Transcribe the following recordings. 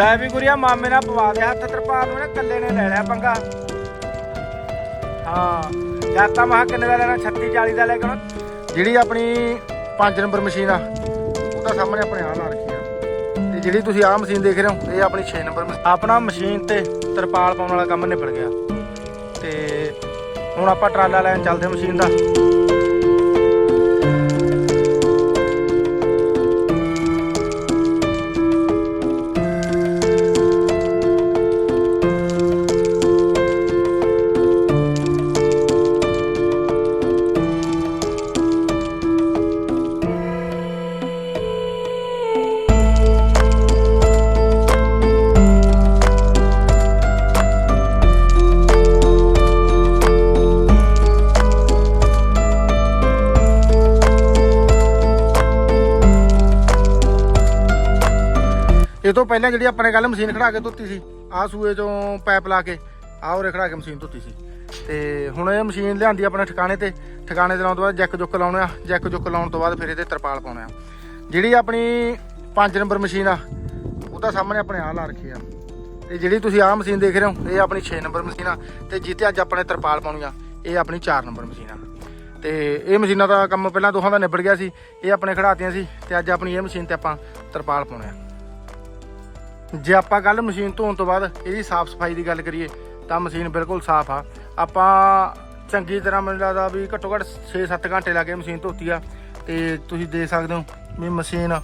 ਲੈ ਵੀ ਗੁਰੀਆ, ਮਾਮੇ ਨਾਲ ਪਵਾ ਦੇ ਹੱਥ, ਤਰਪਾਲ ਨੂੰ ਨੇ ਕੱਲੇ ਨੇ ਲੈ ਲਿਆ ਪੰਗਾ। ਹਾਂ ਜਾਂ ਮਹਾ ਕਿੰਨੇ ਦਾ ਲੈਣਾ 36 40 ਦਾ ਲੈ ਕੇ ਜਿਹੜੀ ਆਪਣੀ 5 ਨੰਬਰ ਮਸ਼ੀਨ ਆ ਉਹਦਾ ਸਾਹਮਣੇ ਆਪਣੇ ਆ ਲਾ ਰੱਖੀ ਆ। ਤੇ ਜਿਹੜੀ ਤੁਸੀਂ ਆਹ ਮਸ਼ੀਨ ਦੇਖ ਰਹੇ ਹੋ, ਇਹ ਆਪਣੀ 6 ਨੰਬਰ ਆਪਣਾ ਮਸ਼ੀਨ ਤੇ ਤਰਪਾਲ ਪਾਉਣ ਵਾਲਾ ਕੰਮ ਨਿਬੜ ਗਿਆ। ਤੇ ਹੁਣ ਆਪਾਂ ਟਰਾਲਾ ਲੈਣ ਚੱਲਦੇ ਮਸ਼ੀਨ ਦਾ। ਇਹ ਤੋਂ ਪਹਿਲਾਂ ਜਿਹੜੀ ਆਪਣੇ ਕੱਲ ਮਸ਼ੀਨ ਖੜਾ ਕੇ ਧੋਤੀ ਸੀ, ਆਹ ਸੂਏ ਚੋਂ ਪਾਈਪ ਲਾ ਕੇ, ਆਹ ਉਰੇ ਖੜਾ ਕੇ ਮਸ਼ੀਨ ਧੋਤੀ ਸੀ। ਤੇ ਹੁਣ ਇਹ ਮਸ਼ੀਨ ਲਿਆਂਦੀ ਆਪਣੇ ਠਿਕਾਣੇ ਤੇ ਠਿਕਾਣੇ ਤੇ ਲਾਉਣ ਤੋਂ ਬਾਅਦ ਜੈਕ ਜੁੱਕ ਲਾਉਣੇ ਆ, ਜੈਕ ਜੁੱਕ ਲਾਉਣ ਤੋਂ ਬਾਅਦ ਫਿਰ ਇਹਦੇ ਤਰਪਾਲ ਪਾਉਣਾ ਆ। ਜਿਹੜੀ ਆਪਣੀ 5 ਨੰਬਰ ਮਸ਼ੀਨ ਆ, ਉਹਦਾ ਸਾਹਮਣੇ ਆਪਣੇ ਆਹ ਲਾ ਰੱਖੀ ਆ। ਤੇ ਜਿਹੜੀ ਤੁਸੀਂ ਆਹ ਮਸ਼ੀਨ ਦੇਖ ਰਹੇ ਹੋ, ਇਹ ਆਪਣੀ 6 ਨੰਬਰ ਮਸ਼ੀਨ ਆ, ਤੇ ਜਿੱਤੇ ਅੱਜ ਆਪਣੇ ਤਰਪਾਲ ਪਾਉਣੀ ਆ, ਇਹ ਆਪਣੀ 4 ਨੰਬਰ ਮਸ਼ੀਨ ਆ। ਤੇ ਇਹ ਮਸ਼ੀਨਾਂ ਦਾ ਕੰਮ ਪਹਿਲਾਂ ਦੋਹਾਂ ਦਾ ਨਿਬੜ ਗਿਆ ਸੀ, ਇਹ ਆਪਣੇ ਖੜਾਤੀਆਂ ਸੀ, ਤੇ ਅੱਜ ਆਪਣੀ ਇਹ ਮਸ਼ੀਨ ਤੇ ਆਪਾਂ ਤਰਪਾਲ ਪਾਉਣੇ ਆ। ਜੇ ਆਪਾਂ ਕੱਲ ਮਸ਼ੀਨ ਧੋਣ ਤੋਂ ਬਾਅਦ ਇਹਦੀ ਸਾਫ਼ ਸਫ਼ਾਈ ਦੀ ਗੱਲ ਕਰੀਏ, ਤਾਂ ਮਸ਼ੀਨ ਬਿਲਕੁਲ ਸਾਫ਼ ਆ। ਆਪਾਂ ਚੰਗੀ ਤਰ੍ਹਾਂ ਮੈਨੂੰ ਲੱਗਦਾ ਵੀ ਘੱਟੋ ਘੱਟ 6-7 ਘੰਟੇ ਲੱਗੇ ਮਸ਼ੀਨ ਧੋਤੀ ਆ। ਤੇ ਤੁਸੀਂ ਦੇਖ ਸਕਦੇ ਹੋ ਵੀ ਮਸ਼ੀਨ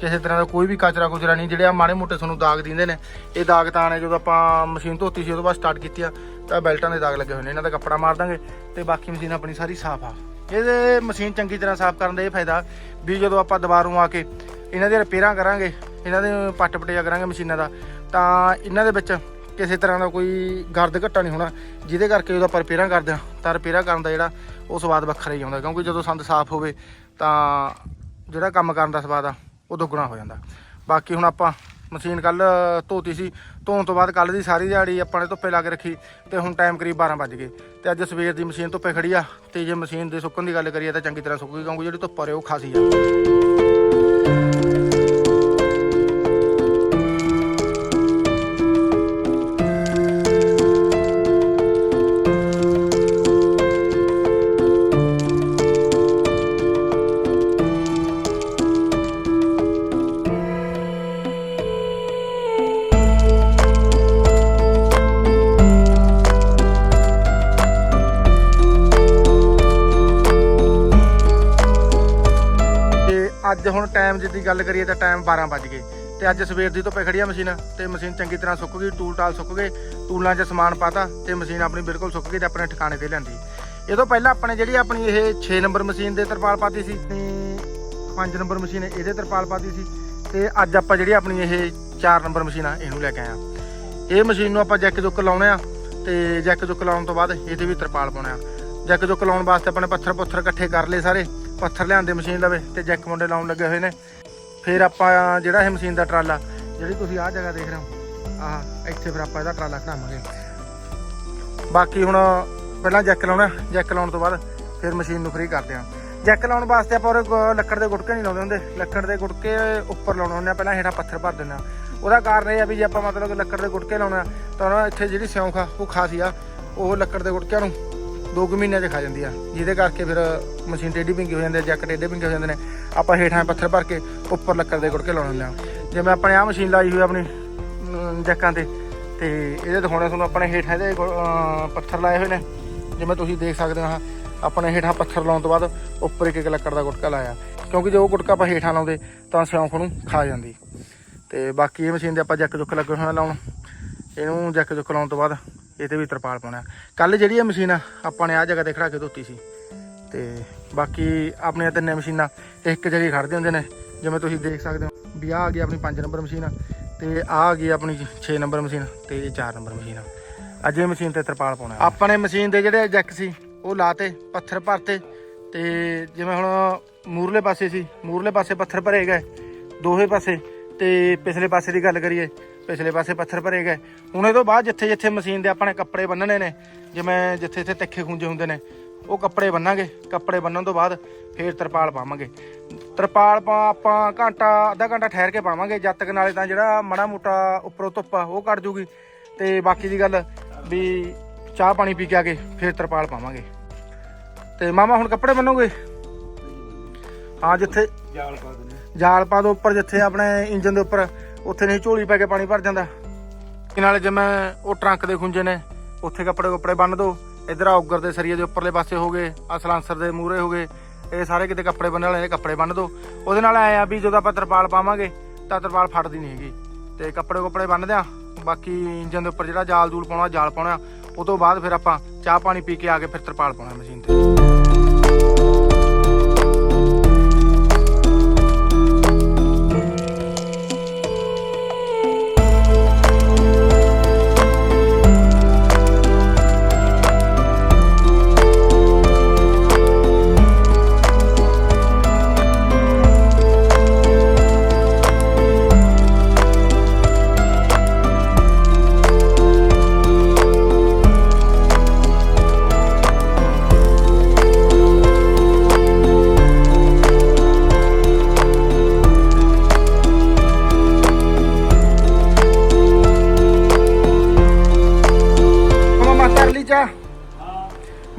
ਕਿਸੇ ਤਰ੍ਹਾਂ ਦਾ ਕੋਈ ਵੀ ਕਚਰਾ ਕੁਚਰਾ ਨਹੀਂ, ਜਿਹੜੇ ਆ ਮਾੜੇ ਮੋਟੇ ਤੁਹਾਨੂੰ ਦਾਗ ਦਿੰਦੇ ਨੇ। ਇਹ ਦਾਗ ਤਾਂ ਨੇ ਜਦੋਂ ਆਪਾਂ ਮਸ਼ੀਨ ਧੋਤੀ ਸੀ, ਉਦੋਂ ਬਾਅਦ ਸਟਾਰਟ ਕੀਤੀ ਆ। ਤਾਂ ਬੈਲਟਾਂ ਦੇ ਦਾਗ ਲੱਗੇ ਹੋਏ ਨੇ, ਇਹਨਾਂ ਦਾ ਕੱਪੜਾ ਮਾਰ ਦਾਂਗੇ ਤੇ ਬਾਕੀ ਮਸ਼ੀਨ ਆਪਣੀ ਸਾਰੀ ਸਾਫ਼ ਆ। ਇਹਦੇ ਮਸ਼ੀਨ ਚੰਗੀ ਤਰ੍ਹਾਂ ਸਾਫ਼ ਕਰਨ ਦਾ ਇਹ ਫਾਇਦਾ ਵੀ ਜਦੋਂ ਆਪਾਂ ਦੁਬਾਰੋਂ ਆ ਕੇ ਇਹਨਾਂ ਦੇ ਰਿਪੇਅਰਾਂ ਕਰਾਂਗੇ, ਇਹਨਾਂ ਦੇ ਪੱਟ ਪਟਿਆ ਕਰਾਂਗੇ ਮਸ਼ੀਨਾਂ ਦਾ, ਤਾਂ ਇਹਨਾਂ ਦੇ ਵਿੱਚ ਕਿਸੇ ਤਰ੍ਹਾਂ ਦਾ ਕੋਈ ਗਰਦ ਘੱਟਾ ਨਹੀਂ ਹੋਣਾ, ਜਿਹਦੇ ਕਰਕੇ ਉਹਦਾ ਆਪਾਂ ਰਿਪੇਅਰਾਂ ਕਰਦੇ ਹਾਂ, ਤਾਂ ਰਿਪੇਅਰਾਂ ਕਰਨ ਦਾ ਜਿਹੜਾ ਉਹ ਸਵਾਦ ਵੱਖਰਾ ਹੀ ਆਉਂਦਾ, ਕਿਉਂਕਿ ਜਦੋਂ ਸੰਦ ਸਾਫ਼ ਹੋਵੇ ਤਾਂ ਜਿਹੜਾ ਕੰਮ ਕਰਨ ਦਾ ਸਵਾਦ ਆ, ਉਹ ਦੁੱਗਣਾ ਹੋ ਜਾਂਦਾ। ਬਾਕੀ ਹੁਣ ਆਪਾਂ ਮਸ਼ੀਨ ਕੱਲ ਧੋਤੀ ਸੀ, ਧੋਣ ਤੋਂ ਬਾਅਦ ਕੱਲ ਦੀ ਸਾਰੀ ਦਿਹਾੜੀ ਆਪਾਂ ਨੇ ਧੁੱਪੇ ਲਾ ਕੇ ਰੱਖੀ, ਤੇ ਹੁਣ ਟਾਈਮ ਕਰੀਬ 12 ਵੱਜ ਗਏ, ਤੇ ਅੱਜ ਸਵੇਰ ਦੀ ਮਸ਼ੀਨ ਧੁੱਪੇ ਖੜੀ ਆ, ਤੇ ਜੇ ਮਸ਼ੀਨ ਦੇ ਸੁੱਕਣ ਦੀ ਗੱਲ ਕਰੀਏ ਤਾਂ ਚੰਗੀ ਤਰ੍ਹਾਂ ਸੁੱਕ ਗਈ, ਕਿਉਂਕਿ ਜਿਹੜੀ ਧੁੱਪ ਆ ਰਹੀ ਉਹ ਖਾਸੀ ਆ। ਟਾਈਮ ਦੀ ਗੱਲ ਕਰੀਏ ਤਾਂ ਟਾਈਮ 12 ਵੱਜ ਗਏ। ਤੇ ਅੱਜ ਸਵੇਰ ਦੀ ਧੁੱਪੇ ਖੜੀ ਆ ਮਸ਼ੀਨ, ਤੇ ਮਸ਼ੀਨ ਚੰਗੀ ਤਰ੍ਹਾਂ ਸੁੱਕ ਗਈ, ਟੂਲ ਟਾਲ ਸੁੱਕ ਗਏ, ਟੂਲਾਂ 'ਚ ਸਮਾਨ ਪਾਤਾ, ਤੇ ਮਸ਼ੀਨ ਆਪਣੀ ਬਿਲਕੁਲ ਸੁੱਕ ਗਈ ਤੇ ਆਪਣੇ ਠਿਕਾਣੇ ਤੇ ਲਿਆਂਦੀ। ਇਹ ਤੋਂ ਪਹਿਲਾਂ ਆਪਣੇ ਜਿਹੜੀ ਆਪਣੀ ਇਹ 6 ਨੰਬਰ ਮਸ਼ੀਨ ਦੇ ਤਰਪਾਲ ਪਾਤੀ ਸੀ, ਤੇ 5 ਨੰਬਰ ਮਸ਼ੀਨ ਇਹਦੇ ਤਰਪਾਲ ਪਾਤੀ ਸੀ, ਤੇ ਅੱਜ ਆਪਾਂ ਜਿਹੜੀ ਆਪਣੀ ਇਹ 4 ਨੰਬਰ ਮਸ਼ੀਨ ਆ, ਇਹਨੂੰ ਲੈ ਕੇ ਆਇਆ ਇਹ ਮਸ਼ੀਨ ਨੂੰ ਆਪਾਂ ਜੈਕ ਜੁੱਕ ਲਾਉਣੇ ਆ, ਤੇ ਜੈਕ ਜੁੱਕ ਲਾਉਣ ਤੋਂ ਬਾਅਦ ਇਹਦੇ ਵੀ ਤਰਪਾਲ ਪਾਉਣੇ ਆ। ਜੈਕ ਜੁੱਕ ਲਾਉਣ ਵਾਸਤੇ ਆਪਣੇ ਪੱਥਰ ਪੁੱਥਰ ਇਕੱਠੇ ਕਰ ਲਏ ਸਾਰੇ। ਪੱਥਰ ਲਿਆਂਦੇ ਮਸ਼ੀਨ ਲਵੇ ਤੇ ਜੈਕ ਮੁੰਡੇ ਲਾਉਣ ਲੱਗੇ ਹੋਏ ਨੇ। ਫਿਰ ਆਪਾਂ ਜਿਹੜਾ ਇਹ ਮਸ਼ੀਨ ਦਾ ਟਰਾਲਾ, ਜਿਹੜੀ ਤੁਸੀਂ ਆਹ ਜਗ੍ਹਾ ਦੇਖ ਰਹੇ ਹੋ, ਆਹ ਇੱਥੇ ਫਿਰ ਆਪਾਂ ਇਹਦਾ ਟਰਾਲਾ ਖੜਾਵਾਂਗੇ। ਬਾਕੀ ਹੁਣ ਪਹਿਲਾਂ ਜੈਕ ਲਾਉਣਾ, ਜੈਕ ਲਾਉਣ ਤੋਂ ਬਾਅਦ ਫਿਰ ਮਸ਼ੀਨ ਨੂੰ ਫ੍ਰੀ ਕਰਦੇ ਹਾਂ। ਜੈਕ ਲਾਉਣ ਵਾਸਤੇ ਆਪਾਂ ਉਹ ਲੱਕੜ ਦੇ ਗੁਟਕੇ ਨਹੀਂ ਲਾਉਂਦੇ ਹੁੰਦੇ। ਲੱਕੜ ਦੇ ਗੁਟਕੇ ਉੱਪਰ ਲਾਉਣੇ ਹੁੰਦੇ ਆ, ਪਹਿਲਾਂ ਹੇਠਾਂ ਪੱਥਰ ਭਰ ਦਿੰਦੇ ਆ ਉਹਦਾ ਕਾਰਨ ਇਹ ਆ ਵੀ ਜੇ ਆਪਾਂ ਮਤਲਬ ਲੱਕੜ ਦੇ ਗੁਟਕੇ ਲਾਉਣੇ ਆ, ਤਾਂ ਉਹਨਾਂ ਇੱਥੇ ਜਿਹੜੀ ਸਿਉਂਖ ਆ, ਉਹ ਖਾਸੀ ਆ, ਉਹ ਲੱਕੜ ਦੇ ਗੁਟਕਿਆਂ ਨੂੰ ਦੋ ਕੁ ਮਹੀਨਿਆਂ 'ਚ ਖਾ ਜਾਂਦੀ ਆ। ਜਿਹਦੇ ਕਰਕੇ ਫਿਰ ਮਸ਼ੀਨ ਟੇਢੀ ਪਿੰਗੀ ਹੋ ਜਾਂਦੀ ਆ ਜੈਕ ਟੇਢੇ ਪਿੰਗੇ ਹੋ ਜਾਂਦੇ ਨੇ। ਆਪਾਂ ਹੇਠਾਂ ਪੱਥਰ ਭਰ ਕੇ ਉੱਪਰ ਲੱਕੜ ਦੇ ਗੁਟਕੇ ਲਾਉਣੇ ਹੁੰਦੇ ਆ। ਜਿਵੇਂ ਆਪਣੇ ਆ ਮਸ਼ੀਨ ਲਾਈ ਹੋਈ ਆ ਆਪਣੀ ਅਮ, ਤੇ ਤੇ ਇਹਦੇ ਦਿਖਾਉਣੇ ਤੁਹਾਨੂੰ ਆਪਣੇ ਹੇਠਾਂ ਦੇ ਪੱਥਰ ਲਾਏ ਹੋਏ ਨੇ। ਜਿਵੇਂ ਤੁਸੀਂ ਦੇਖ ਸਕਦੇ ਹੋ ਆਹ ਆਪਣੇ ਹੇਠਾਂ ਪੱਥਰ ਲਾਉਣ ਤੋਂ ਬਾਅਦ ਉੱਪਰ ਇੱਕ ਇੱਕ ਲੱਕੜ ਦਾ ਗੁਟਕਾ ਲਾਇਆ। ਕਿਉਂਕਿ ਜੇ ਉਹ ਗੁਟਕਾ ਆਪਾਂ ਹੇਠਾਂ ਲਾਉਂਦੇ ਤਾਂ ਸਿਉਂਖ ਨੂੰ ਖਾ ਜਾਂਦੀ। ਤੇ ਬਾਕੀ ਇਹ ਮਸ਼ੀਨ ਦੇ ਆਪਾਂ ਜੈਕ ਜੁੱਕ ਲੱਗੇ ਹੋਣਾ ਲਾਉਣ। ਇਹਨੂੰ ਜੈਕ ਜੁੱਕ ਲਾਉਣ ਤੋਂ ਬਾਅਦ ਇਹ ਤੇ ਵੀ ਤਰਪਾਲ ਪਾਉਣਾ ਕੱਲ ਜਿਹੜੀ ਇਹ ਮਸ਼ੀਨ ਆ, ਆਪਾਂ ਨੇ ਆ ਜਗ੍ਹਾ ਤੇ ਖੜਾ ਕੇ ਧੋਤੀ ਸੀ। ਤੇ ਬਾਕੀ ਆਪਣੀਆਂ ਤਿੰਨੇ ਮਸ਼ੀਨਾਂ ਇੱਕ ਜਗ੍ਹਾ ਹੀ ਖੜਦੇ ਹੁੰਦੇ ਨੇ, ਜਿਵੇਂ ਤੁਸੀਂ ਦੇਖ ਸਕਦੇ ਹੋ ਵੀ ਆਹ ਆ ਗਈ ਆਪਣੀ 5 ਨੰਬਰ ਮਸ਼ੀਨ ਤੇ ਆਹ ਆ ਗਈ ਆਪਣੀ 6 ਨੰਬਰ ਮਸ਼ੀਨ ਤੇ ਇਹ 4 ਨੰਬਰ ਮਸ਼ੀਨ ਅੱਜ ਇਹ ਮਸ਼ੀਨ ਤੇ ਤਰਪਾਲ ਪਾਉਣਾ ਆਪਣੇ ਮਸ਼ੀਨ ਦੇ ਜਿਹੜੇ ਜੈਕ ਸੀ, ਉਹ ਲਾਤੇ, ਪੱਥਰ ਭਰਤੇ, ਤੇ ਜਿਵੇਂ ਹੁਣ ਮੂਰਲੇ ਪਾਸੇ ਸੀ, ਮੂਰਲੇ ਪਾਸੇ ਪੱਥਰ ਭਰੇ ਗਏ, ਦੋਹੇ ਪਾਸੇ, ਤੇ ਪਿਛਲੇ ਪਾਸੇ ਦੀ ਗੱਲ ਕਰੀਏ ਪਿਛਲੇ ਪਾਸੇ ਪੱਥਰ ਭਰੇ ਗਏ। ਹੁਣ ਇਹ ਤੋਂ ਬਾਅਦ ਜਿੱਥੇ ਜਿੱਥੇ ਮਸ਼ੀਨ ਦੇ ਆਪਣੇ ਕੱਪੜੇ ਬੰਨਣੇ ਨੇ ਜਿਵੇਂ ਜਿੱਥੇ ਜਿੱਥੇ ਤਿੱਖੇ ਖੁੰਝੇ ਹੁੰਦੇ ਨੇ ਉਹ ਕੱਪੜੇ ਬੰਨਾਂਗੇ। ਕੱਪੜੇ ਬੰਨਣ ਤੋਂ ਬਾਅਦ ਫੇਰ ਤਰਪਾਲ ਪਾਵਾਂਗੇ। ਤਰਪਾਲ ਪਾ ਆਪਾਂ ਘੰਟਾ ਅੱਧਾ ਘੰਟਾ ਠਹਿਰ ਕੇ ਪਾਵਾਂਗੇ। ਜਦ ਤੱਕ ਨਾਲੇ ਤਾਂ ਜਿਹੜਾ ਮੜਾ ਮੋਟਾ ਉੱਪਰੋਂ ਧੁੱਪ ਆ ਉਹ ਕੱਢ ਜੂਗੀ। ਤੇ ਬਾਕੀ ਦੀ ਗੱਲ ਵੀ ਚਾਹ ਪਾਣੀ ਪੀ ਕੇ ਆ ਕੇ ਫਿਰ ਤਰਪਾਲ ਪਾਵਾਂਗੇ। ਤੇ ਮਾਮਾ ਹੁਣ ਕੱਪੜੇ ਬੰਨੋਗੇ? ਹਾਂ ਜਿੱਥੇ ਜਾਲ ਪਾ ਦਿੰਦੇ ਜਾਲ ਪਾ ਦੋ ਉੱਪਰ ਜਿੱਥੇ ਆਪਣੇ ਇੰਜਨ ਦੇ ਉੱਪਰ ਉੱਥੇ ਨਹੀਂ ਝੋਲੀ ਪੈ ਕੇ ਪਾਣੀ ਭਰ ਜਾਂਦਾ। ਤੇ ਨਾਲੇ ਜਿਵੇਂ ਉਹ ਟਰੰਕ ਦੇ ਖੁੰਝੇ ਨੇ, ਉੱਥੇ ਕੱਪੜੇ ਕੱਪੜੇ ਬੰਨ ਦੋ, ਇਧਰ ਆ ਉੱਗਰ ਦੇ ਸਰੀਏ ਦੇ ਉੱਪਰਲੇ ਪਾਸੇ ਹੋ ਗਏ, ਆ ਸਲਾਂਸਰ ਦੇ ਮੂਹਰੇ ਹੋ ਗਏ, ਇਹ ਸਾਰੇ ਕਿਤੇ ਕੱਪੜੇ ਬੰਨਣ ਵਾਲੇ ਕੱਪੜੇ ਬੰਨ ਦੋ। ਉਹਦੇ ਨਾਲ ਐ ਆ ਵੀ ਜਦੋਂ ਆਪਾਂ ਤਰਪਾਲ ਪਾਵਾਂਗੇ, ਤਾਂ ਤਰਪਾਲ ਫਟਦੀ ਨਹੀਂ ਹੈਗੀ। ਤੇ ਕੱਪੜੇ ਕੱਪੜੇ ਬੰਨ ਦਿਆਂ ਬਾਕੀ ਇੰਜਨ ਦੇ ਉੱਪਰ ਜਿਹੜਾ ਜਾਲ ਜੂਲ ਪਾਉਣਾ, ਜਾਲ ਪਾਉਣਾ, ਉਹ ਤੋਂ ਬਾਅਦ ਫਿਰ ਆਪਾਂ ਚਾਹ ਪਾਣੀ ਪੀ ਕੇ ਆ ਕੇ ਫਿਰ ਤਰਪਾਲ ਪਾਉਣਾ ਮਸ਼ੀਨ ਤੇ।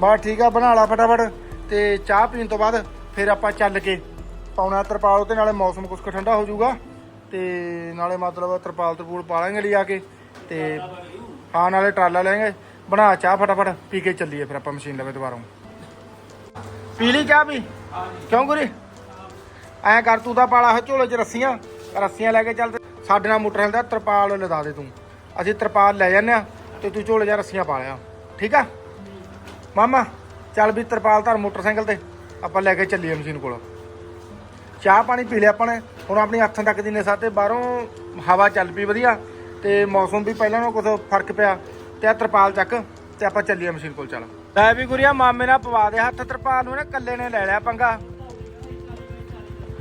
ਬਸ ਠੀਕ ਆ, ਬਣਾ ਲਾ ਫਟਾਫਟ ਤੇ ਚਾਹ ਪੀਣ ਤੋਂ ਬਾਅਦ ਫਿਰ ਆਪਾਂ ਚੱਲ ਕੇ ਪਾਉਣਾ ਤਰਪਾਲ ਤੇ ਨਾਲੇ ਮੌਸਮ ਕੁਛ ਕੁ ਠੰਡਾ ਹੋ ਜਾਊਗਾ ਤੇ ਨਾਲੇ ਮਤਲਬ ਤਰਪਾਲ ਤਰਪੂਲ ਪਾ ਲਾਂਗੇ ਲਿਆ ਕੇ ਤੇ ਹਾਂ, ਨਾਲੇ ਟਰਾਲਾ ਲੈਂਗੇ। ਬਣਾ ਚਾਹ ਫਟਾਫਟ, ਪੀ ਕੇ ਚੱਲੀਏ ਫਿਰ ਆਪਾਂ ਮਸ਼ੀਨ ਲਵੇ ਦੁਬਾਰਾ। ਪੀ ਲਈ ਚਾਹ ਵੀ? ਕਿਉਂ ਗੁਰੀ? ਐਂ ਕਰ, ਤੂੰ ਤਾਂ ਪਾਲਾ ਹੈ ਝੋਲੇ 'ਚ ਰੱਸੀਆਂ ਰੱਸੀਆਂ ਲੈ ਕੇ ਚੱਲ ਸਾਡੇ ਨਾਲ ਮੋਟਰ ਦਾ ਤਰਪਾਲ ਲਦਾ ਦੇ ਤੂੰ। ਅਸੀਂ ਤਰਪਾਲ ਲੈ ਜਾਂਦੇ ਆ ਤੇ ਤੂੰ ਝੋਲੇ 'ਚ ਰੱਸੀਆਂ ਪਾ ਲਿਆ। ਠੀਕ ਆ? ਮਾਮਾ, ਚੱਲ ਵੀ ਤਰਪਾਲ ਧਰ ਮੋਟਰਸਾਈਕਲ ਤੇ। ਆਪਾਂ ਲੈ ਕੇ ਚੱਲੀਏ ਮਸ਼ੀਨ ਕੋਲ। ਚਾਹ ਪਾਣੀ ਪੀ ਲਿਆ ਆਪਾਂ ਨੇ। ਹੁਣ ਆਪਣੀ ਹੱਥਾਂ ਤੱਕ ਦੀ ਨਿਸਾ ਤੇ ਬਾਹਰੋਂ ਹਵਾ ਚੱਲ ਪਈ ਵਧੀਆ ਤੇ ਮੌਸਮ ਵੀ ਪਹਿਲਾਂ ਨਾਲੋਂ ਕੁਝ ਫ਼ਰਕ ਪਿਆ। ਤੇ ਆ ਤਰਪਾਲ ਚੱਕ ਤੇ ਆਪਾਂ ਚੱਲੀਏ ਮਸ਼ੀਨ ਕੋਲ, ਚੱਲ। ਲੈ ਵੀ ਗੁਰੀਆ, ਮਾਮੇ ਨਾਲ ਪਵਾ ਦੇ ਹੱਥ ਤਰਪਾਲ ਨੂੰ ਨਾ ਕੱਲੇ ਨੇ ਲੈ ਲਿਆ ਪੰਗਾ।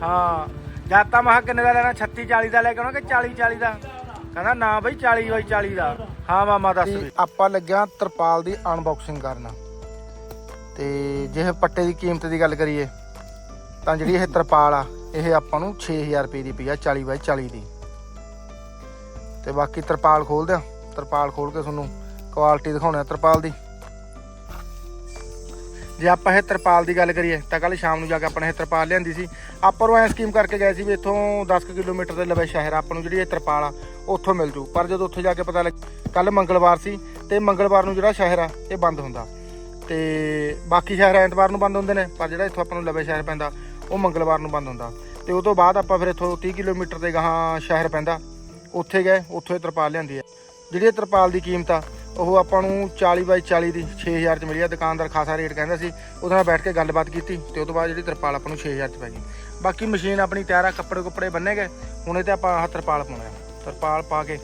ਹਾਂ ਜਾਤਾ ਤਾਂ ਮਹਾ ਕਿੰਨੇ ਦਾ ਲੈਣਾ? 36 40 ਦਾ ਲੈ ਕੇ ਆਉਣਾ ਕਿ 40 40 ਦਾ? ਕਹਿੰਦਾ ਨਾ ਬਈ 40 ਬਾਈ 40 ਦਾ। ਹਾਂ, ਮਾਮਾ, ਦੱਸ ਵੀ। ਆਪਾਂ ਲੱਗਿਆ ਤਰਪਾਲ ਦੀ ਅਨਬਾਕਸਿੰਗ ਕਰਨਾ। ਤੇ ਜੇ ਇਹ ਪੱਟੇ ਦੀ ਕੀਮਤ ਦੀ ਗੱਲ ਕਰੀਏ, ਤਾਂ ਜਿਹੜੀ ਇਹ ਤਰਪਾਲ ਆ, ਇਹ ਆਪਾਂ ਨੂੰ 6000 ਰੁਪਏ ਦੀ ਪਈ ਆ 40 ਬਾਈ 40 ਦੀ। ਤੇ ਬਾਕੀ ਤਰਪਾਲ ਖੋਲਦੇ ਆ ਤਰਪਾਲ ਖੋਲ ਕੇ ਤੁਹਾਨੂੰ ਕੁਆਲਿਟੀ ਦਿਖਾਉਣੇ ਤਰਪਾਲ ਦੀ। ਜੇ ਆਪਾਂ ਇਹ ਤਰਪਾਲ ਦੀ ਗੱਲ ਕਰੀਏ, ਤਾਂ ਕੱਲ ਸ਼ਾਮ ਨੂੰ ਜਾ ਕੇ ਆਪਾਂ ਇਹ ਤਰਪਾਲ ਲਿਆਂਦੀ ਸੀ। ਆਪਾਂ ਨੂੰ ਐ ਸਕੀਮ ਕਰਕੇ ਗਏ ਸੀ ਵੀ ਇੱਥੋਂ 10 ਕੁ ਕਿਲੋਮੀਟਰ ਦੇ ਲਵੇ ਸ਼ਹਿਰ, ਆਪਾਂ ਨੂੰ ਜਿਹੜੀ ਇਹ ਤਰਪਾਲ ਆ, ਉੱਥੋਂ ਮਿਲ ਜੂ। ਪਰ ਜਦੋਂ ਉੱਥੇ ਜਾ ਕੇ ਪਤਾ ਲੱਗ ਕੱਲ ਮੰਗਲਵਾਰ ਸੀ, ਤੇ ਮੰਗਲਵਾਰ ਨੂੰ ਜਿਹੜਾ ਸ਼ਹਿਰ ਆ, ਇਹ ਬੰਦ ਹੁੰਦਾ। ਤੇ ਬਾਕੀ ਸ਼ਹਿਰ ਐਤਵਾਰ ਨੂੰ ਬੰਦ ਹੁੰਦੇ ਨੇ, ਪਰ ਜਿਹੜਾ ਇੱਥੋਂ ਆਪਾਂ ਨੂੰ ਲਵੇ ਸ਼ਹਿਰ ਪੈਂਦਾ, ਉਹ ਮੰਗਲਵਾਰ ਨੂੰ ਬੰਦ ਹੁੰਦਾ। ਤੇ ਉਹ ਤੋਂ ਬਾਅਦ ਆਪਾਂ ਫਿਰ ਇੱਥੋਂ 30 ਕਿਲੋਮੀਟਰ ਦੇ ਗਾਹਾਂ ਸ਼ਹਿਰ ਪੈਂਦਾ। ਉੱਥੇ ਗਏ, ਉੱਥੋਂ ਇਹ ਤਰਪਾਲ ਲਿਆਂਦੀ ਹੈ। ਜਿਹੜੀ ਇਹ ਤਰਪਾਲ ਦੀ ਕੀਮਤ ਆ, ਉਹ ਆਪਾਂ ਨੂੰ 40 ਬਾਈ 40 ਦੀ 6000 ਚ ਮਿਲੀ ਆ। ਦੁਕਾਨਦਾਰ ਖਾਸਾ ਰੇਟ ਕਹਿੰਦਾ ਸੀ, ਉਹਦੇ ਨਾਲ ਬੈਠ ਕੇ ਗੱਲਬਾਤ ਕੀਤੀ ਤੇ ਉਹ ਤੋਂ ਬਾਅਦ ਜਿਹੜੀ ਤਰਪਾਲ ਆਪਾਂ ਨੂੰ 6000 ਚ ਪੈ ਗਈ। ਬਾਕੀ ਮਸ਼ੀਨ ਆਪਣੀ ਤਿਆਰ ਆ ਕੱਪੜੇ ਕੁੱਪੜੇ ਬੰਨੇ ਗਏ, ਹੁਣ ਇਹ ਤੇ ਆਪਾਂ ਆਹ ਤਰਪਾਲ ਪਾਉਣਾ ਤਰਪਾਲ ਪਾ ਕੇ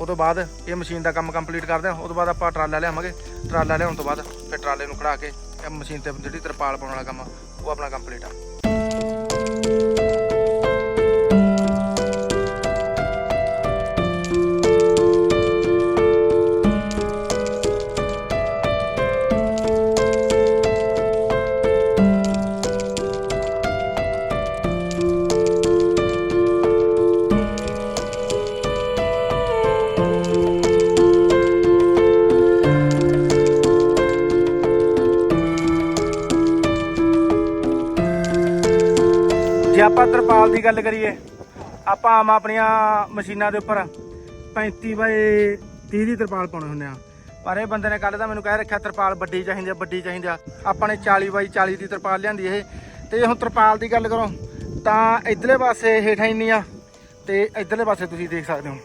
ਉਹ ਤੋਂ ਬਾਅਦ ਇਹ ਮਸ਼ੀਨ ਦਾ ਕੰਮ ਕੰਪਲੀਟ ਕਰਦੇ ਹਾਂ ਉਹ ਤੋਂ ਬਾਅਦ ਆਪਾਂ ਟਰਾਲਾ ਲਿਆਵਾਂਗੇ। ਟਰਾਲਾ ਲਿਆਉਣ ਤੋਂ ਬਾਅਦ ਫਿਰ ਟਰਾਲੇ ਨੂੰ ਖੜਾ ਕੇ ਇਹ ਮਸ਼ੀਨ ਤੇ ਜਿਹੜੀ ਤਰਪਾਲ ਪਾਉਣ ਵਾਲਾ ਕੰਮ ਆ, ਉਹ ਆਪਣਾ ਕੰਪਲੀਟ ਆ। ਜੇ ਆਪਾਂ ਤਰਪਾਲ ਦੀ ਗੱਲ ਕਰੀਏ, ਆਪਾਂ ਆਮ ਆਪਣੀਆਂ ਮਸ਼ੀਨਾਂ ਦੇ ਉੱਪਰ 35 ਬਾਏ 30 ਦੀ ਤਰਪਾਲ ਪਾਉਣੇ ਹੁੰਦੇ ਆ। ਪਰ ਇਹ ਬੰਦੇ ਨੇ ਕੱਲ ਦਾ ਮੈਨੂੰ ਕਹਿ ਰੱਖਿਆ, ਤਰਪਾਲ ਵੱਡੀ ਚਾਹੀਦੀ ਆ, ਵੱਡੀ ਚਾਹੀਦੀ ਆ। ਆਪਾਂ ਨੇ 40 ਬਾਈ 40 ਦੀ ਤਰਪਾਲ ਲਿਆਂਦੀ ਇਹ। ਤੇ ਹੁਣ ਤਰਪਾਲ ਦੀ ਗੱਲ ਕਰੋ, ਤਾਂ ਇਧਰਲੇ ਪਾਸੇ ਹੇਠਾਂ ਇੰਨੀ ਆ, ਤੇ ਇਧਰਲੇ ਪਾਸੇ ਤੁਸੀਂ ਦੇਖ ਸਕਦੇ ਹੋ।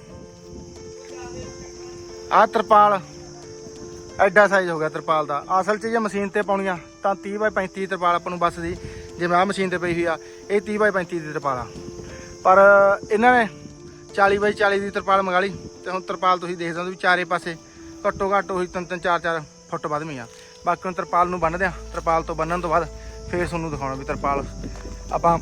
ਆਹ ਤਰਪਾਲ ਐਡਾ ਸਾਈਜ਼ ਹੋ ਗਿਆ ਤਰਪਾਲ ਦਾ। ਅਸਲ 'ਚ ਜੇ ਮਸ਼ੀਨ ਤੇ ਪਾਉਣੀਆਂ ਤਾਂ 30 ਬਾਈ 35 ਤਰਪਾਲ ਆਪਾਂ ਨੂੰ ਬਸ ਦੀ। ਜਿਵੇਂ ਆਹ ਮਸ਼ੀਨ ਤੇ ਪਈ ਹੋਈ ਆ, ਇਹ 30 ਬਾਈ 35 ਦੀ ਤਰਪਾਲ ਆ। ਪਰ ਇਹਨਾਂ ਨੇ 40 ਬਾਈ 40 ਦੀ ਤਰਪਾਲ ਮੰਗਾ ਲਈ ਤੇ ਹੁਣ ਤਰਪਾਲ ਤੁਸੀਂ ਦੇਖ ਸਕਦੇ ਹੋ ਵੀ ਚਾਰੇ ਪਾਸੇ ਘੱਟੋ ਘੱਟ ਉਹੀ ਤਿੰਨ ਤਿੰਨ ਚਾਰ ਚਾਰ ਫੁੱਟ ਵੱਧਵੀਂ ਆ। ਬਾਕੀ ਹੁਣ ਤਰਪਾਲ ਨੂੰ ਬੰਨਦੇ ਆ, ਤਰਪਾਲ ਤੋਂ ਬੰਨਣ ਤੋਂ ਬਾਅਦ ਫੇਰ ਤੁਹਾਨੂੰ ਦਿਖਾਉਣਾ ਵੀ ਤਰਪਾਲ ਆਪਾਂ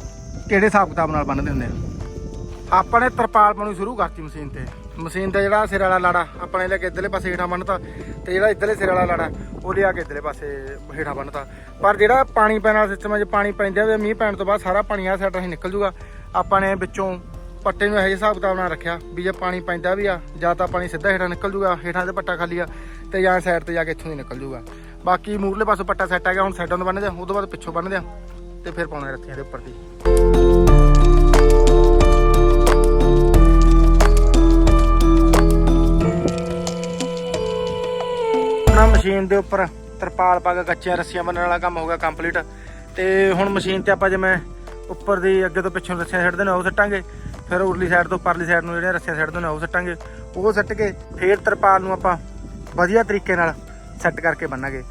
ਕਿਹੜੇ ਹਿਸਾਬ ਕਿਤਾਬ ਨਾਲ ਬੰਨਦੇ ਹੁੰਦੇ ਆ। ਆਪਾਂ ਨੇ ਤਰਪਾਲ ਪਾਉਣੀ ਸ਼ੁਰੂ ਕਰਤੀ ਮਸ਼ੀਨ ਤੇ। ਮਸ਼ੀਨ ਦਾ ਜਿਹੜਾ ਸਿਰ ਵਾਲਾ ਲਾੜਾ, ਆਪਾਂ ਨੇ ਲੈ ਕੇ ਇਧਰਲੇ ਪਾਸੇ ਹੇਠਾਂ ਬੰਨਤਾ ਤੇ ਜਿਹੜਾ ਇੱਧਰਲੇ ਸਿਰ ਵਾਲਾ ਲਾੜਾ, ਉਹ ਲਿਆ ਕੇ ਇੱਧਰਲੇ ਪਾਸੇ ਹੇਠਾਂ ਬੰਨਤਾ। ਪਰ ਜਿਹੜਾ ਪਾਣੀ ਪੈਣ ਵਾਲਾ ਸਿਸਟਮ ਹੈ ਜੇ ਪਾਣੀ ਪੈਂਦਾ ਹੋਵੇ ਮੀਂਹ ਪੈਣ ਤੋਂ ਬਾਅਦ ਸਾਰਾ ਪਾਣੀ ਆ ਸਾਈਡ ਰਾਹੀਂ ਨਿਕਲ ਜੂਗਾ। ਆਪਾਂ ਨੇ ਵਿੱਚੋਂ ਪੱਟੇ ਨੂੰ ਇਹੋ ਜਿਹੇ ਹਿਸਾਬ ਕਿਤਾਬ ਨਾਲ ਰੱਖਿਆ ਵੀ ਜੇ ਪਾਣੀ ਪੈਂਦਾ ਵੀ ਆ, ਜਾਂ ਤਾਂ ਪਾਣੀ ਸਿੱਧਾ ਹੇਠਾਂ ਨਿਕਲ ਜੂਗਾ, ਹੇਠਾਂ ਤੇ ਪੱਟਾ ਖਾਲੀ ਆ ਤੇ ਜਾਂ ਸਾਈਡ ਤੇ ਜਾ ਕੇ ਇੱਥੋਂ ਦੀ ਨਿਕਲ ਜੂਗਾ। ਬਾਕੀ ਮੂਰਲੇ ਪਾਸੋਂ ਪੱਟਾ ਸੈੱਟ ਆ ਗਿਆ, ਹੁਣ ਸਾਈਡਾਂ ਤੋਂ ਬੰਨਦੇ ਆ ਉਹ ਤੋਂ ਬਾਅਦ ਪਿੱਛੋਂ ਬੰਨਦੇ ਆ ਤੇ ਫਿਰ ਪਾਉਣਾ ਰੱਥੀਆਂ ਦੇ ਉੱਪਰ ਦੀ। ਮਸ਼ੀਨ ਦੇ ਉੱਪਰ ਤਰਪਾਲ ਪਾ ਕੇ ਕੱਚੀਆਂ ਰੱਸੀਆਂ ਬੰਨਣ ਵਾਲਾ ਕੰਮ ਹੋ ਗਿਆ ਕੰਪਲੀਟ ਤੇ ਹੁਣ ਮਸ਼ੀਨ ਤੇ ਆਪਾਂ ਜਿਵੇਂ ਉੱਪਰ ਦੀ ਅੱਗੇ ਤੋਂ ਪਿੱਛੋਂ ਰੱਸੀਆਂ ਛੱਡਦੇ ਨੇ, ਉਹ ਸੱਟਾਂਗੇ। ਫਿਰ ਉਰਲੀ ਸਾਈਡ ਤੋਂ ਪਰਲੀ ਸਾਈਡ ਨੂੰ ਜਿਹੜੀਆਂ ਰੱਸੀਆਂ ਛੱਡਦੇ ਨੇ, ਉਹ ਸੱਟਾਂਗੇ। ਉਹ ਸੱਟ ਕੇ ਫਿਰ ਤਰਪਾਲ ਨੂੰ ਆਪਾਂ ਵਧੀਆ ਤਰੀਕੇ ਨਾਲ ਸੈੱਟ ਕਰਕੇ ਬੰਨਾਂਗੇ।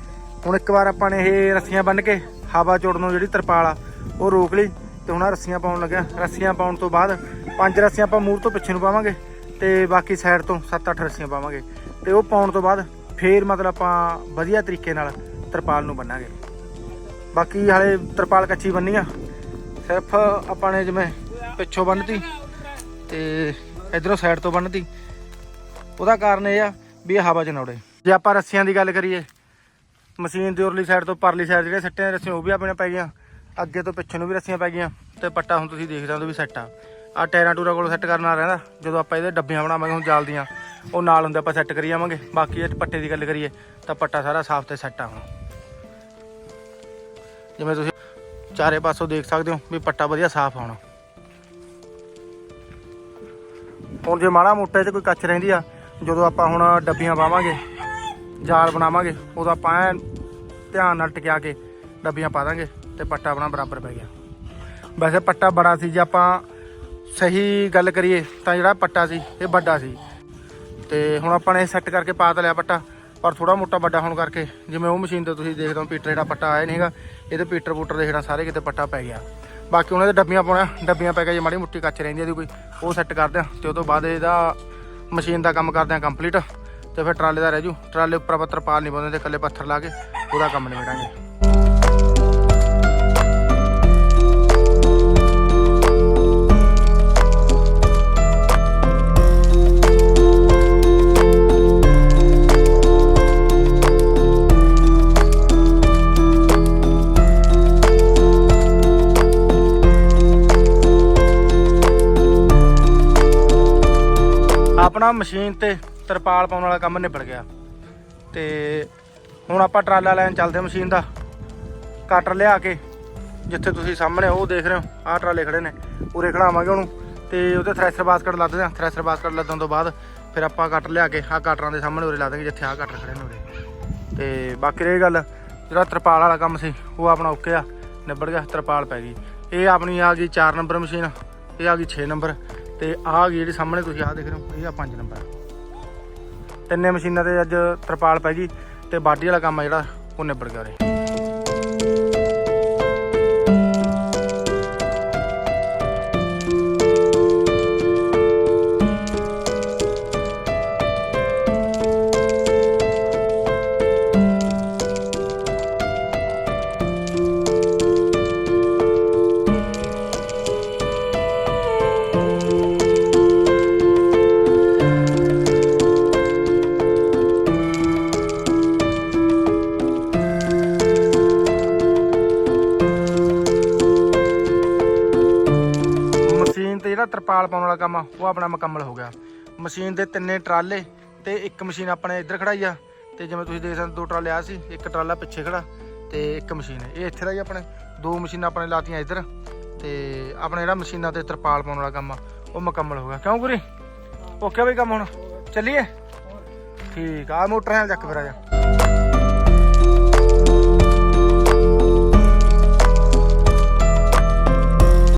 ਹੁਣ ਇੱਕ ਵਾਰ ਆਪਾਂ ਨੇ ਇਹ ਰੱਸੀਆਂ ਬੰਨ ਕੇ ਹਵਾ ਚੋੜਨ ਨੂੰ ਜਿਹੜੀ ਤਰਪਾਲ ਆ, ਉਹ ਰੋਕ ਲਈ ਤੇ ਹੁਣ ਰੱਸੀਆਂ ਪਾਉਣ ਲੱਗਿਆ। ਰੱਸੀਆਂ ਪਾਉਣ ਤੋਂ ਬਾਅਦ ਪੰਜ ਰੱਸੀਆਂ ਆਪਾਂ ਮੂਰ ਤੋਂ ਪਿੱਛੇ ਨੂੰ ਪਾਵਾਂਗੇ ਤੇ ਬਾਕੀ ਸਾਈਡ ਤੋਂ 7-8 ਰੱਸੀਆਂ ਪਾਵਾਂਗੇ। ਤੇ ਉਹ ਪਾਉਣ ਤੋਂ ਬਾਅਦ ਫੇਰ ਮਤਲਬ ਆਪਾਂ ਵਧੀਆ ਤਰੀਕੇ ਨਾਲ ਤਰਪਾਲ ਨੂੰ ਬੰਨਾਂਗੇ। ਬਾਕੀ ਹਾਲੇ ਤਰਪਾਲ ਕੱਚੀ ਬੰਨੀ ਆ। ਸਿਰਫ ਆਪਾਂ ਨੇ ਜਿਵੇਂ ਪਿੱਛੋਂ ਬੰਨਤੀ ਤੇ ਇਧਰੋਂ ਸਾਈਡ ਤੋਂ ਬੰਨਤੀ। ਉਹਦਾ ਕਾਰਨ ਇਹ ਆ ਵੀ ਇਹ ਹਵਾ ਚ ਨੌੜੇ ਜੇ ਆਪਾਂ ਰੱਸੀਆਂ ਦੀ ਗੱਲ ਕਰੀਏ, ਮਸ਼ੀਨ ਦੀ ਉਰਲੀ ਸਾਈਡ ਤੋਂ ਪਰਲੀ ਸਾਈਡ ਜਿਹੜੇ ਸੱਟੇ ਰੱਸੀਆਂ ਉਹ ਵੀ ਆਪਣੇ ਪੈ ਗਈਆਂ। ਅੱਗੇ ਤੋਂ ਪਿੱਛੇ ਨੂੰ ਵੀ ਰੱਸੀਆਂ ਪੈ ਗਈਆਂ ਤੇ ਪੱਟਾ ਹੁਣ ਤੁਸੀਂ ਦੇਖ ਸਕਦੇ ਹੋ ਵੀ ਸੈੱਟ ਆ। ਆ ਟਾਇਰਾਂ ਟੂਰਾ ਕੋਲ ਸੈੱਟ ਕਰਨਾ ਰਹਿੰਦਾ। ਜਦੋਂ ਆਪਾਂ ਇਹਦੇ ਡੱਬੀਆਂ ਬਣਾਵਾਂਗੇ ਹੁਣ ਜਾਲ ਦੀਆਂ ਉਹ ਨਾਲ ਹੁੰਦਾ ਆਪਾਂ ਸੈੱਟ ਕਰੀ ਜਾਵਾਂਗੇ। ਬਾਕੀ ਇਹ ਪੱਟੇ ਦੀ ਗੱਲ ਕਰੀਏ, ਤਾਂ ਪੱਟਾ ਸਾਰਾ ਸਾਫ਼ ਤੇ ਸੈੱਟ ਆ ਹੁਣ। ਜਿਵੇਂ ਤੁਸੀਂ ਚਾਰੇ ਪਾਸੋਂ ਦੇਖ ਸਕਦੇ ਹੋ ਵੀ ਪੱਟਾ ਵਧੀਆ ਸਾਫ਼ ਆਉਣਾ ਹੁਣ। ਜੇ ਮਾੜਾ ਮੋਟਾ 'ਚ ਕੋਈ ਕੱਚ ਰਹਿੰਦੀ ਆ, ਜਦੋਂ ਆਪਾਂ ਹੁਣ ਡੱਬੀਆਂ ਪਾਵਾਂਗੇ, ਜਾਲ ਬਣਾਵਾਂਗੇ, ਉਦੋਂ ਆਪਾਂ ਐਨ ਧਿਆਨ ਨਾਲ ਟਿਕਿਆ ਕੇ ਡੱਬੀਆਂ ਪਾ ਦਾਂਗੇ ਤੇ ਪੱਟਾ ਆਪਣਾ ਬਰਾਬਰ ਪੈ ਗਿਆ। ਵੈਸੇ ਪੱਟਾ ਬੜਾ ਸੀ, ਜੇ ਆਪਾਂ ਸਹੀ ਗੱਲ ਕਰੀਏ ਤਾਂ ਜਿਹੜਾ ਪੱਟਾ ਸੀ, ਇਹ ਵੱਡਾ ਸੀ। ਤੇ ਹੁਣ ਆਪਾਂ ਨੇ ਸੈੱਟ ਕਰਕੇ ਪਾ ਤਾਂ ਲਿਆ ਪੱਟਾ, ਪਰ ਥੋੜਾ ਮੋਟਾ ਵੱਡਾ ਹੋਣ ਕਰਕੇ, ਜਿਵੇਂ ਉਹ ਮਸ਼ੀਨ ਤੇ ਤੁਸੀਂ ਦੇਖਦੇ ਹੋ ਪੀਟਰ ਜਿਹੜਾ ਪੱਟਾ ਆਇਆ ਨਹੀਂ ਹੈਗਾ, ਇਹਦੇ ਪੀਟਰ ਪੂਟਰ ਦੇ ਹੇਠਾਂ ਸਾਰੇ ਕਿਤੇ ਪੱਟਾ ਪੈ ਗਿਆ। ਬਾਕੀ ਉਹਨਾਂ ਦੇ ਡੱਬੀਆਂ ਪਾਉਣਾ, ਡੱਬੀਆਂ ਪੈ ਗਿਆ ਜੇ ਮਾੜੀ ਮੁੱਟੀ ਕੱਚ ਰਹਿੰਦੀ ਆ ਕੋਈ, ਉਹ ਸੈੱਟ ਕਰਦੇ ਆ, ਤੇ ਉਹ ਤੋਂ ਬਾਅਦ ਇਹਦਾ ਮਸ਼ੀਨ ਦਾ ਕੰਮ ਕਰਦੇ ਆ ਕੰਪਲੀਟ ਤੇ ਫਿਰ ਟਰਾਲੇ ਦਾ ਰਹਿ ਜੂ। ਟਰਾਲੇ ਉੱਪਰ ਪੱਤਰ ਪਾਲ ਨਹੀਂ ਪਾਉਂਦੇ, ਤੇ ਇਕੱਲੇ ਪੱਥਰ ਲਾ ਕੇ ਉਹਦਾ ਕੰਮ ਨਿਬੇੜਾਂਗੇ। ਆਪਣਾ ਮਸ਼ੀਨ ਤੇ ਤਰਪਾਲ ਪਾਉਣ ਵਾਲਾ ਕੰਮ ਨਿਬੜ ਗਿਆ। ਤੇ ਹੁਣ ਆਪਾਂ ਟਰਾਲਾ ਲੈਣ ਚੱਲਦੇ ਹਾਂ ਮਸ਼ੀਨ ਦਾ। ਕਟਰ ਲਿਆ ਕੇ ਜਿੱਥੇ ਤੁਸੀਂ ਸਾਹਮਣੇ ਉਹ ਦੇਖ ਰਹੇ ਹੋ, ਆਹ ਟਰਾਲੇ ਖੜੇ ਨੇ ਉਰੇ ਖੜਾਵਾਂਗੇ ਉਹਨੂੰ। ਤੇ ਉਹਦੇ ਥ੍ਰੈਸ਼ਰ ਬਾਸਕਟ ਲੱਦਦੇ ਆ ਥ੍ਰੈਸ਼ਰ ਬਾਸਕਟ ਲੱਦਣ ਤੋਂ ਬਾਅਦ ਫਿਰ ਆਪਾਂ ਕਟਰ ਲਿਆ ਕੇ ਆਹ ਕਟਰਾਂ ਦੇ ਸਾਹਮਣੇ ਉਰੇ ਲਾ ਦਾਂਗੇ ਜਿੱਥੇ ਆਹ ਕਟਰ ਖੜੇ ਨੇ ਉਰੇ। ਤੇ ਬਾਕੀ ਰਹੀ ਗੱਲ, ਜਿਹੜਾ ਤਰਪਾਲ ਵਾਲਾ ਕੰਮ ਸੀ, ਉਹ ਆਪਣਾ ਓਕੇ ਆ, ਨਿਬੜ ਗਿਆ, ਤਰਪਾਲ ਪੈ ਗਈ। ਇਹ ਆਪਣੀ ਆ ਗਈ 4 ਨੰਬਰ ਮਸ਼ੀਨ, ਇਹ ਆ ਗਈ 6 ਨੰਬਰ। ਤੇ ਆਹ ਜਿਹੜੀ ਸਾਹਮਣੇ ਤੁਸੀਂ ਆਹ ਦੇਖ ਰਹੇ ਹੋ, ਇਹ ਆ 5 ਨੰਬਰ। ਤਿੰਨੇ ਮਸ਼ੀਨਾਂ ਤੇ ਅੱਜ ਤਰਪਾਲ ਪੈ ਗਈ ਤੇ ਬਾਡੀ ਵਾਲਾ ਕੰਮ ਆ ਜਿਹੜਾ, ਉਹ ਨਿਬੜ ਗਿਆ ਉਰੇ। ਤੇ ਪਾਉਣ ਵਾਲਾ ਕੰਮ ਉਹ ਆਪਣਾ ਮੁਕੰਮਲ ਹੋ ਗਿਆ। ਮਸ਼ੀਨ ਦੇ ਤਿੰਨੇ ਟਰਾਲੇ ਤੇ ਇੱਕ ਮਸ਼ੀਨ ਆਪਣੇ ਇੱਧਰ ਖੜਾਈ ਆ, ਤੇ ਜਿਵੇਂ ਤੁਸੀਂ ਦੇਖ ਸਕਦੇ ਦੋ ਟਰਾਲੇ ਆ ਸੀ, ਇੱਕ ਟਰਾਲਾ ਪਿੱਛੇ ਖੜਾ ਤੇ ਇੱਕ ਮਸ਼ੀਨ ਇਹ ਇੱਥੇ ਦਾ ਹੀ ਆਪਣੇ, ਦੋ ਮਸ਼ੀਨਾਂ ਆਪਣੇ ਲਾਤੀਆਂ ਇੱਧਰ, ਤੇ ਆਪਣੇ ਜਿਹੜਾ ਮਸ਼ੀਨਾਂ ਤੇ ਤਰਪਾਲ ਪਾਉਣ ਵਾਲਾ ਕੰਮ ਆ, ਉਹ ਮੁਕੰਮਲ ਹੋ ਗਿਆ। ਕਿਉਂ ਗੁਰੀ? ਓਕੇ ਬਈ ਕੰਮ ਹੁਣ, ਚੱਲੀਏ? ਠੀਕ ਆ ਮੋਟਰ ਹੈ ਚੱਕ ਫਿਰ ਆ ਜਾ।